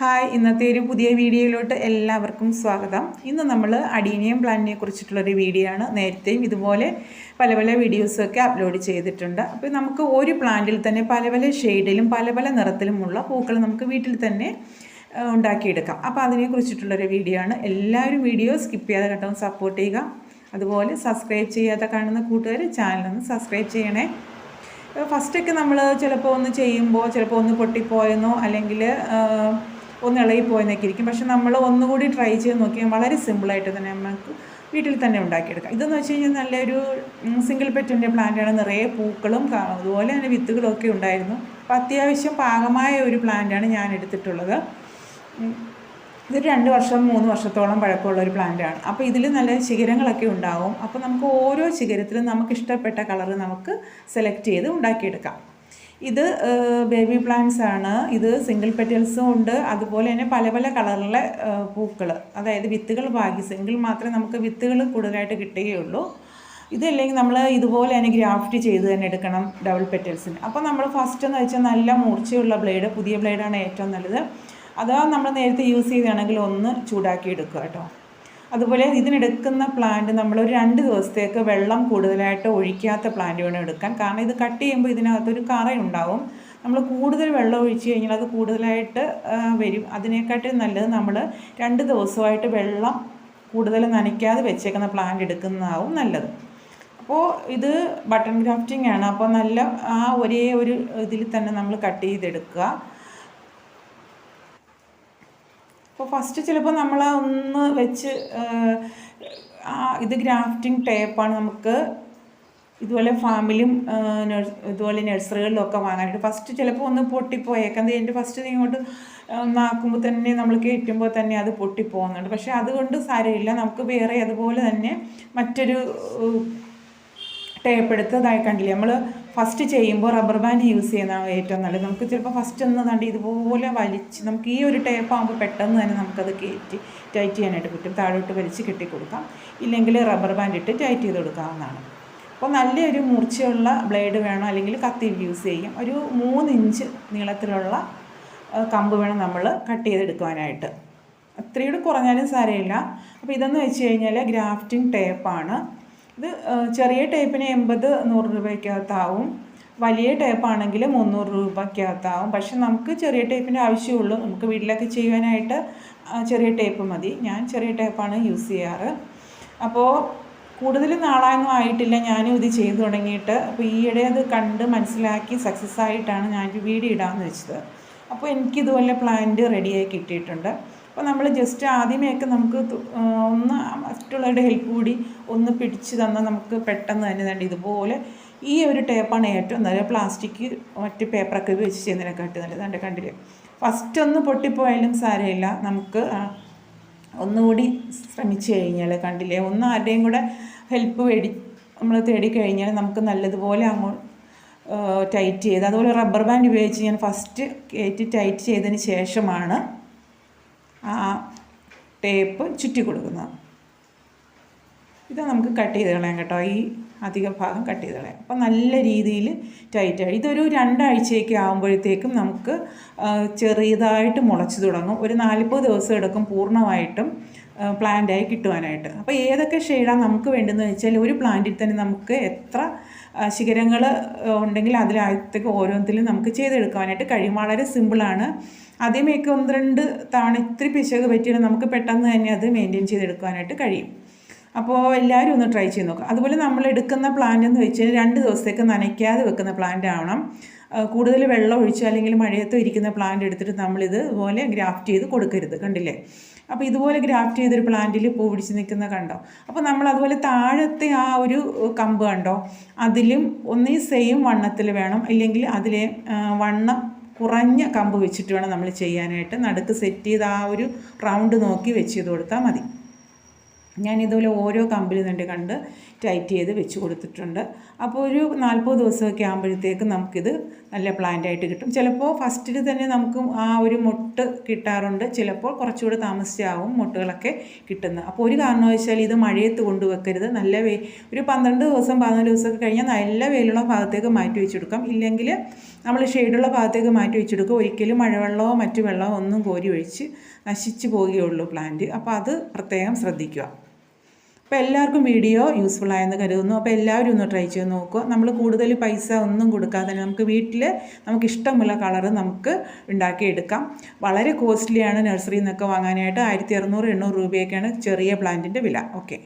Hi ഇന്നത്തെ ഒരു പുതിയ വീഡിയോയിലോട്ട് എല്ലാവർക്കും സ്വാഗതം. ഇന്ന് നമ്മൾ അഡീനിയം പ്ലാന്റിനെ കുറിച്ചിട്ടുള്ളൊരു വീഡിയോ ആണ്. നേരത്തെയും ഇതുപോലെ പല പല വീഡിയോസൊക്കെ അപ്ലോഡ് ചെയ്തിട്ടുണ്ട്. അപ്പോൾ നമുക്ക് ഒരു പ്ലാന്റിൽ തന്നെ പല പല ഷെയ്ഡിലും പല പല നിറത്തിലുമുള്ള പൂക്കൾ നമുക്ക് വീട്ടിൽ തന്നെ ഉണ്ടാക്കിയെടുക്കാം. അപ്പോൾ അതിനെക്കുറിച്ചിട്ടുള്ളൊരു വീഡിയോ ആണ്. എല്ലാവരും വീഡിയോ സ്കിപ്പ് ചെയ്യാതെ കേട്ടോ സപ്പോർട്ട് ചെയ്യുക. അതുപോലെ സബ്സ്ക്രൈബ് ചെയ്യാതെ കാണുന്ന കൂട്ടുകാർ ചാനലൊന്ന് സബ്സ്ക്രൈബ് ചെയ്യണേ. ഫസ്റ്റൊക്കെ നമ്മൾ ചിലപ്പോൾ ഒന്ന് ചെയ്യുമ്പോൾ ചിലപ്പോൾ ഒന്ന് പൊട്ടിപ്പോയെന്നോ അല്ലെങ്കിൽ ഒന്ന് ഇളകിപ്പോയെന്നൊക്കെ ഇരിക്കും. പക്ഷെ നമ്മൾ ഒന്നുകൂടി ട്രൈ ചെയ്ത് നോക്കിയാൽ വളരെ സിമ്പിളായിട്ട് തന്നെ നമുക്ക് വീട്ടിൽ തന്നെ ഉണ്ടാക്കിയെടുക്കാം. ഇതെന്ന് വെച്ച് കഴിഞ്ഞാൽ നല്ലൊരു സിംഗിൾ പെറ്റിന്റെ പ്ലാന്റാണ് നിറയെ പൂക്കളും അതുപോലെ തന്നെ വിത്തുകളൊക്കെ ഉണ്ടായിരുന്നു. അപ്പോൾ അത്യാവശ്യം പാകമായ ഒരു പ്ലാന്റാണ് ഞാൻ എടുത്തിട്ടുള്ളത്. ഇത് രണ്ട് വർഷം മൂന്ന് വർഷത്തോളം പഴക്കമുള്ള ഒരു പ്ലാന്റാണ് അപ്പോൾ ഇതിൽ നല്ല ശിഖരങ്ങളൊക്കെ ഉണ്ടാവും. അപ്പോൾ നമുക്ക് ഓരോ ശിഖരത്തിലും നമുക്ക് ഇഷ്ടപ്പെട്ട കളർ നമുക്ക് സെലക്ട് ചെയ്ത് ഉണ്ടാക്കിയെടുക്കാം. ഇത് ബേബി പ്ലാന്റ്സ് ആണ്. ഇത് സിംഗിൾ പെറ്റൽസും ഉണ്ട്. അതുപോലെ തന്നെ പല പല കളറിലെ പൂക്കൾ അതായത് വിത്തുകൾ സിംഗിൾ മാത്രമേ നമുക്ക് വിത്തുകൾ കൂടുതലായിട്ട് കിട്ടുകയുള്ളൂ. ഇതല്ലെങ്കിൽ നമ്മൾ ഇതുപോലെ തന്നെ ഗ്രാഫ്റ്റ് ചെയ്ത് തന്നെ എടുക്കണം ഡബിൾ പെറ്റൽസിന് അപ്പോൾ നമ്മൾ ഫസ്റ്റ് എന്ന് വെച്ചാൽ നല്ല മൂർച്ചയുള്ള ബ്ലേഡ് പുതിയ ബ്ലേഡാണ് ഏറ്റവും നല്ലത്. അതാ നമ്മൾ നേരത്തെ യൂസ് ചെയ്താണെങ്കിൽ ഒന്ന് ചൂടാക്കി എടുക്കുക കേട്ടോ. അതുപോലെ ഇതിനെടുക്കുന്ന പ്ലാന്റ് നമ്മൾ ഒരു രണ്ട് ദിവസത്തേക്ക് വെള്ളം കൂടുതലായിട്ട് ഒഴിക്കാത്ത പ്ലാന്റ് വേണം എടുക്കാൻ. കാരണം ഇത് കട്ട് ചെയ്യുമ്പോൾ ഇതിനകത്തൊരു കറയുണ്ടാവും. നമ്മൾ കൂടുതൽ വെള്ളം ഒഴിച്ച് കഴിഞ്ഞാൽ അത് കൂടുതലായിട്ട് വരും. അതിനെക്കാട്ടിൽ നല്ലത് നമ്മൾ രണ്ട് ദിവസമായിട്ട് വെള്ളം കൂടുതൽ നനയ്ക്കാതെ വെച്ചേക്കുന്ന പ്ലാന്റ് എടുക്കുന്നതാവും നല്ലത്. അപ്പോൾ ഇത് ബട്ടൺ ഗ്രാഫ്റ്റിംഗ് ആണ്. അപ്പോൾ നല്ല ആ ഒരേ ഒരു ഇതിൽ തന്നെ നമ്മൾ കട്ട് ചെയ്തെടുക്കുക. അപ്പോൾ ഫസ്റ്റ് ചിലപ്പോൾ നമ്മൾ ഒന്ന് വെച്ച് ഇത് ഗ്രാഫ്റ്റിംഗ് ടേപ്പാണ് നമുക്ക് ഇതുപോലെ ഫാമിലും ഇതുപോലെ നഴ്സ് ഇതുപോലെ നഴ്സറികളിലൊക്കെ വാങ്ങാനായിട്ട്. ഫസ്റ്റ് ചിലപ്പോൾ ഒന്ന് പൊട്ടിപ്പോയേക്കാം. അതിന്റെ ഫസ്റ്റ് ഇങ്ങോട്ട് ഒന്നാക്കുമ്പോൾ തന്നെ നമ്മൾ കയറ്റുമ്പോൾ തന്നെ അത് പൊട്ടിപ്പോകുന്നുണ്ട്. പക്ഷേ അതുകൊണ്ട് സാരമില്ല. നമുക്ക് വേറെ അതുപോലെ തന്നെ മറ്റൊരു ടേപ്പ് എടുത്തതായി കണ്ടില്ലേ? നമ്മൾ ഫസ്റ്റ് ചെയ്യുമ്പോൾ റബ്ബർ ബാൻഡ് യൂസ് ചെയ്യുന്നതാണ് ഏറ്റവും നല്ലത്. നമുക്ക് ചിലപ്പോൾ ഫസ്റ്റ് ഒന്ന് കണ്ട് ഇതുപോലെ വലിച്ച് നമുക്ക് ഈ ഒരു ടേപ്പ് ആകുമ്പോൾ പെട്ടെന്ന് തന്നെ നമുക്കത് കയറ്റി ടൈറ്റ് ചെയ്യാനായിട്ട് പറ്റും. താഴോട്ട് വലിച്ച് കെട്ടി കൊടുക്കാം ഇല്ലെങ്കിൽ റബ്ബർ ബാൻഡ് ഇട്ട് ടൈറ്റ് ചെയ്ത് കൊടുക്കാവുന്നതാണ്. അപ്പോൾ നല്ലൊരു മൂർച്ചയുള്ള ബ്ലേഡ് വേണം. അല്ലെങ്കിൽ കത്തി യൂസ് ചെയ്യും. ഒരു മൂന്ന് ഇഞ്ച് നീളത്തിലുള്ള കമ്പ് വേണം നമ്മൾ കട്ട് ചെയ്തെടുക്കുവാനായിട്ട്. അത്രയും കുറഞ്ഞാലും സാരമില്ല. അപ്പോൾ ഇതെന്ന് വെച്ച് കഴിഞ്ഞാൽ ഗ്രാഫ്റ്റിംഗ് ടേപ്പാണ് ഇത് ചെറിയ ടേപ്പിന് എൺപത് നൂറ് രൂപയ്ക്കകത്താവും. വലിയ ടേപ്പാണെങ്കിൽ മുന്നൂറ് രൂപയ്ക്കകത്താവും. പക്ഷെ നമുക്ക് ചെറിയ ടേപ്പിന്റെ ആവശ്യമുള്ളൂ. നമുക്ക് വീട്ടിലൊക്കെ ചെയ്യുവാനായിട്ട് ചെറിയ ടേപ്പ് മതി. ഞാൻ ചെറിയ ടേപ്പാണ് യൂസ് ചെയ്യാറ്. അപ്പോൾ കൂടുതൽ നാളായൊന്നും ആയിട്ടില്ല. ഞാനും ഇത് ചെയ്തു തുടങ്ങിയിട്ട്. അപ്പോൾ ഈയിടെ അത് കണ്ട് മനസ്സിലാക്കി സക്സസ് ആയിട്ടാണ് ഞാൻ വീഡിയോ ഇടാമെന്ന് വെച്ചത്. അപ്പോൾ എനിക്കിതുപോലെ പ്ലാന്റ് റെഡിയായി കിട്ടിയിട്ടുണ്ട്. അപ്പോൾ നമ്മൾ ജസ്റ്റ് ആദ്യമേയൊക്കെ നമുക്ക് ഒന്ന് മറ്റുള്ളവരുടെ ഹെൽപ്പ് കൂടി ഒന്ന് പിടിച്ച് തന്നാൽ നമുക്ക് പെട്ടെന്ന് തന്നെ വേണ്ട ഇതുപോലെ ഈ ഒരു ടേപ്പാണ് ഏറ്റവും നല്ലത്. പ്ലാസ്റ്റിക് മറ്റ് പേപ്പറൊക്കെ വെച്ച് ചെയ്യുന്നതിനെക്കാട്ടും നല്ലത്. എന്റെ കണ്ടില്ലേ? ഫസ്റ്റ് ഒന്ന് പൊട്ടിപ്പോയാലും സാരമില്ല. നമുക്ക് ഒന്നുകൂടി ശ്രമിച്ചു കഴിഞ്ഞാൽ കണ്ടില്ലേ? ഒന്ന് ആരുടെയും കൂടെ ഹെൽപ്പ് വേടി നമ്മൾ തേടി കഴിഞ്ഞാൽ നമുക്ക് നല്ലതുപോലെ അങ്ങോട്ട് ടൈറ്റ് ചെയ്ത്. അതുപോലെ റബ്ബർ ബാൻഡ് ഉപയോഗിച്ച് ഞാൻ ഫസ്റ്റ് കയറ്റി ടൈറ്റ് ചെയ്തതിന് ശേഷമാണ് ആ ടേപ്പ് ചുറ്റി കൊടുക്കുന്നത്. ഇത് നമുക്ക് കട്ട് ചെയ്ത് കളയാം കേട്ടോ. ഈ അധിക ഭാഗം കട്ട് ചെയ്ത് കളയാം. അപ്പം നല്ല രീതിയിൽ ടൈറ്റായി ഇതൊരു രണ്ടാഴ്ചയൊക്കെ ആകുമ്പോഴത്തേക്കും നമുക്ക് ചെറിയതായിട്ട് മുളച്ച് തുടങ്ങും. ഒരു നാൽപ്പത് ദിവസം എടുക്കും പൂർണമായിട്ടും. പ്ലാന്റായി കിട്ടുവാനായിട്ട്. അപ്പോൾ ഏതൊക്കെ ഷെയ്ഡാണ് നമുക്ക് വേണ്ടതെന്ന് വെച്ചാൽ ഒരു പ്ലാന്റിൽ തന്നെ നമുക്ക് എത്ര ശിഖരങ്ങൾ ഉണ്ടെങ്കിൽ അതിലകത്തേക്ക് ഓരോന്നിലും നമുക്ക് ചെയ്തെടുക്കുവാനായിട്ട് കഴിയും. വളരെ സിമ്പിളാണ് ആദ്യമേയൊക്കെ ഒന്ന് രണ്ട് തവണ ഇത്തിരി പിശക് പറ്റിയാൽ നമുക്ക് പെട്ടെന്ന് തന്നെ അത് മെയിന്റെയിൻ ചെയ്തെടുക്കുവാനായിട്ട് കഴിയും. അപ്പോൾ എല്ലാവരും ഒന്ന് ട്രൈ ചെയ്ത് നോക്കുക അതുപോലെ നമ്മൾ എടുക്കുന്ന പ്ലാന്റ് എന്ന് വെച്ചാൽ രണ്ട് ദിവസത്തേക്ക് നനയ്ക്കാതെ വെക്കുന്ന പ്ലാന്റ് ആവണം. കൂടുതൽ വെള്ളം ഒഴിച്ചോ അല്ലെങ്കിൽ മഴയത്തോ ഇരിക്കുന്ന പ്ലാന്റ് എടുത്തിട്ട് നമ്മളിത് പോലെ ഗ്രാഫ്റ്റ് ചെയ്ത് കൊടുക്കരുത്. കണ്ടില്ലേ? അപ്പോൾ ഇതുപോലെ ഗ്രാഫ്റ്റ് ചെയ്തൊരു പ്ലാന്റിൽ പൂ പിടിച്ച് നിൽക്കുന്ന കണ്ടോ? അപ്പോൾ നമ്മൾ അതുപോലെ താഴത്തെ ആ ഒരു കമ്പ് കണ്ടോ? അതിലും ഒന്നീ സെയിം വണ്ണത്തിൽ വേണം. ഇല്ലെങ്കിൽ അതിലെ വണ്ണം കുറഞ്ഞ കമ്പ് വെച്ചിട്ട് വേണം നമ്മൾ ചെയ്യാനായിട്ട്. നടുക്ക് സെറ്റ് ചെയ്ത് ആ ഒരു റൗണ്ട് നോക്കി വെച്ച് ചെയ്ത് കൊടുത്താൽ മതി. ഞാൻ ഇതുപോലെ ഓരോ കമ്പിൽ നിന്നിട്ട് കണ്ട് ടൈറ്റ് ചെയ്ത് വെച്ച് കൊടുത്തിട്ടുണ്ട്. അപ്പോൾ ഒരു നാൽപ്പത് ദിവസമൊക്കെ ആകുമ്പോഴത്തേക്ക് നമുക്കിത് നല്ല പ്ലാന്റായിട്ട് കിട്ടും. ചിലപ്പോൾ ഫസ്റ്റിൽ തന്നെ നമുക്ക് ആ ഒരു മുട്ട് കിട്ടാറുണ്ട്. ചിലപ്പോൾ കുറച്ചുകൂടെ താമസിച്ചാവും മുട്ടുകളൊക്കെ കിട്ടുന്നത്. അപ്പോൾ ഒരു കാരണവശാൽ ഇത് മഴയത്ത് കൊണ്ടുവെക്കരുത്. നല്ല വേ ഒരു പന്ത്രണ്ട് ദിവസം പതിനാല് ദിവസമൊക്കെ കഴിഞ്ഞാൽ നല്ല വെയിലുള്ള ഭാഗത്തേക്ക് മാറ്റി വെച്ചെടുക്കാം ഇല്ലെങ്കിൽ നമ്മൾ ഷെയ്ഡുള്ള ഭാഗത്തേക്ക് മാറ്റി വെച്ചെടുക്കുക ഒരിക്കലും മഴവെള്ളമോ മറ്റു വെള്ളമോ ഒന്നും കോരി ഒഴിച്ച് നശിച്ചു പോവുകയുള്ളൂ പ്ലാന്റ് അപ്പോൾ അത് പ്രത്യേകം ശ്രദ്ധിക്കുക. അപ്പോൾ എല്ലാവർക്കും വീഡിയോ യൂസ്ഫുൾ ആയെന്ന് കരുതുന്നു. അപ്പോൾ എല്ലാവരും ഒന്ന് ട്രൈ ചെയ്ത് നോക്കുക. നമ്മൾ കൂടുതൽ പൈസ ഒന്നും കൊടുക്കാതെ തന്നെ നമുക്ക് വീട്ടിൽ നമുക്ക് ഇഷ്ടമുള്ള കളർ നമുക്ക് ഉണ്ടാക്കിയെടുക്കാം. വളരെ കോസ്റ്റ്ലിയാണ് നഴ്സറിയിൽ നിന്നൊക്കെ വാങ്ങാനായിട്ട് ആയിരത്തി അറുന്നൂറ് എണ്ണൂറ് രൂപയൊക്കെയാണ് ചെറിയ പ്ലാന്റിന്റെ വില. ഓക്കെ